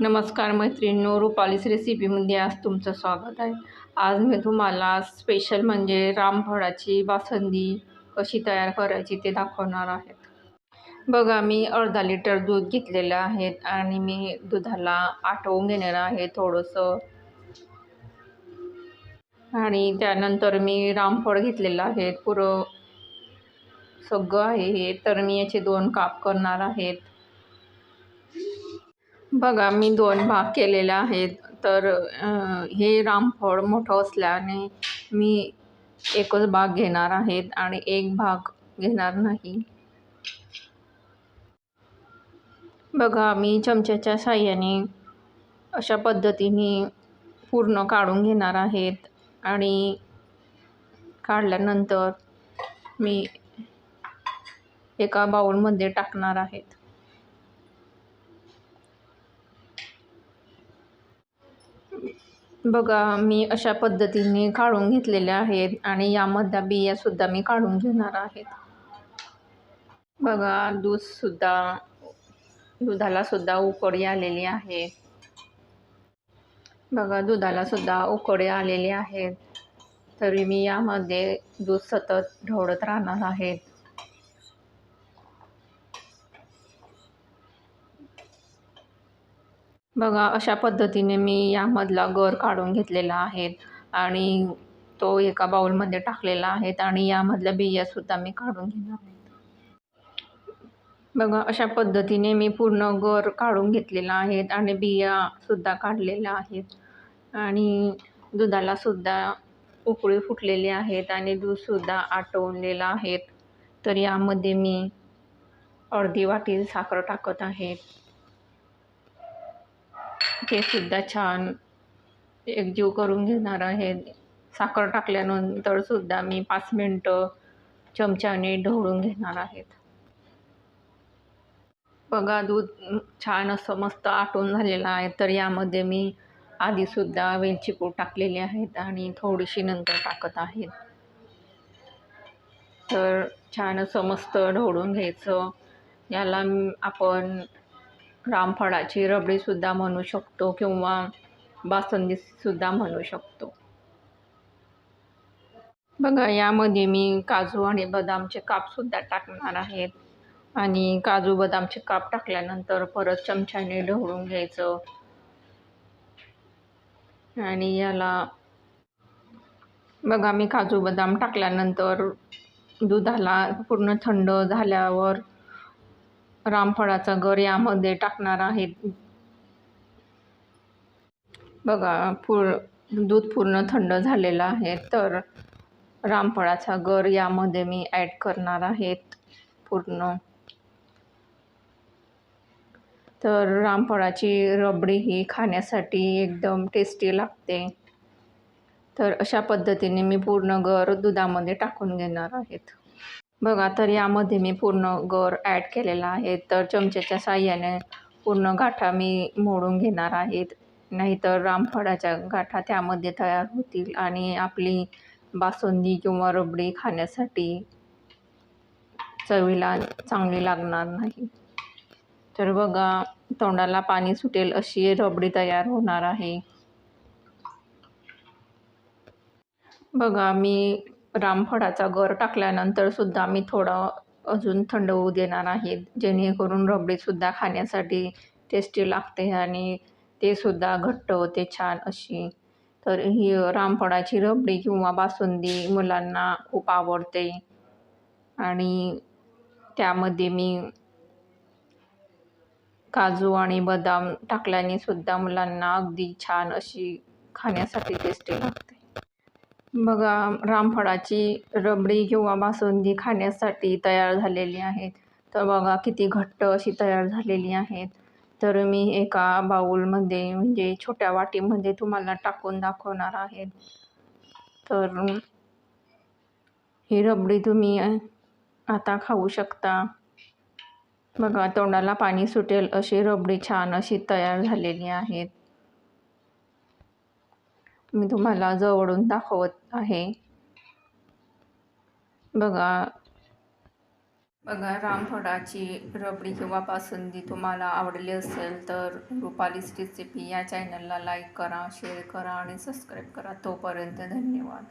नमस्कार मैत्रिणींनो रुपालीस रेसिपीमध्ये आज तुमचं स्वागत आहे. आज मी तुम्हाला स्पेशल म्हणजे रामफळाची बासुंदी कशी तयार करायची ते दाखवणार आहे बघा मी अर्धा लिटर दूध घेतलेलं आहे आणि मी दुधाला आटवून घेणार आहे थोडंसं. आणि त्यानंतर मी रामफळ घेतलेलं आहे. पुरं सगळं आहे हे तर मी याचे दोन काप करणार आहेत. बघा मी दोन भाग केलेले आहेत. तर हे रामफळ मोठं असल्याने मी एकच भाग घेणार आहेत आणि एक भाग घेणार नाही. बघा मी चमच्याच्या साह्याने अशा पद्धतीने पूर्ण काढून घेणार आहेत आणि काढल्यानंतर मी एका बाउलमध्ये टाकणार आहेत. बघा मी अशा पद्धतीने काढून घेतलेल्या आहेत आणि यामधल्या बियासुद्धा मी काढून घेणार आहेत. बघा दूधसुद्धा दुधालासुद्धा उकडी आलेली आहे. बघा दुधालासुद्धा उकडी आलेली आहेत तरी मी यामध्ये दूध सतत ढवळत राहणार आहेत बघा अशा पद्धतीने मी यामधला गर काढून घेतलेला आहे आणि तो एका बाउलमध्ये टाकलेला आहे आणि यामधल्या बियासुद्धा मी काढून घेणार आहे. बघा अशा पद्धतीने मी पूर्ण गर काढून घेतलेला आहे आणि बियासुद्धा काढलेल्या आहेत आणि दुधालासुद्धा उकळी फुटलेली आहेत आणि दूधसुद्धा आटवलेलं आहेत. तर यामध्ये मी अर्धी वाटी साखर टाकत आहे. हे सुद्धा छान एकजीव करून घेणार आहे. साखर टाकल्यानंतर सुद्धा मी पाच मिनटं चमच्याने ढवळून घेणार आहेत. बघा दूध छान असं मस्त आटून झालेलं आहे. तर यामध्ये मी आधीसुद्धा वेलची पूड टाकलेली आहेत आणि थोडीशी नंतर टाकत आहेत तर छान असं मस्त ढवळून घ्यायचं. याला आपण रामफळाची रबडीसुद्धा म्हणू शकतो किंवा बासुंदीसुद्धा म्हणू शकतो. बघा यामध्ये मी काजू आणि बदामचे कापसुद्धा टाकणार आहेत आणि काजू बदामचे काप टाकल्यानंतर परत चमच्याने ढवळून घ्यायचं. आणि याला बघा मी काजू बदाम टाकल्यानंतर दुधाला पूर्ण थंड झाल्यावर रामफळाचा गर यामध्ये टाकणार आहे बघा पूर दूध पूर्ण थंड झालेलं आहे तर रामफळाचा गर यामध्ये मी ॲड करणार आहेत पूर्ण. तर रामफळाची रबडी ही खाण्यासाठी एकदम टेस्टी लागते. तर अशा पद्धतीने मी पूर्ण गर दुधामध्ये टाकून घेणार आहेत. बघा तर यामध्ये मी पूर्ण गर ॲड केलेला आहे. तर चमच्याच्या साह्याने पूर्ण गाठा मी मोडून घेणार आहेत. नाहीतर रामफळाच्या गाठा त्यामध्ये तयार होतील आणि आपली बासुंदी किंवा रबडी खाण्यासाठी चवीला चांगली लागणार नाही. तर बघा तोंडाला पाणी सुटेल अशी रबडी तयार होणार आहे. बघा मी रामफळाचा गर टाकल्यानंतर सुद्धा मी थोडं अजून थंड होऊ देणार आहे. जेणेकरून रबडीसुद्धा खाण्यासाठी टेस्टी लागते आणि ते सुद्धा घट्ट होते छान अशी. तर ही रामफळाची रबडी किंवा बासुंदी मुलांना खूप आवडते. आणि त्यामध्ये मी काजू आणि बदाम टाकल्याने सुद्धा मुलांना अगदी छान अशी खाण्यासाठी टेस्टी लागते. बघा रामफळाची रबडी किंवा बासुंदी खाण्यासाठी तयार झालेली आहेत. तर बघा किती घट्ट अशी तयार झालेली आहेत. तर मी एका बाऊलमध्ये म्हणजे छोट्या वाटीमध्ये तुम्हाला टाकून दाखवणार आहे तर ही रबडी तुम्ही आता खाऊ शकता. बघा तोंडाला पाणी सुटेल अशी रबडी छान अशी तयार झालेली आहेत. मी तुम्हाला जवळून दाखवत आहे. बघा. बघा रामफळाची रबडी किंवा बासुंदी तुम्हाला आवडली असेल तर रुपालीस रेसिपी या चॅनलला लाईक करा शेअर करा आणि सबस्क्राईब करा. तोपर्यंत धन्यवाद.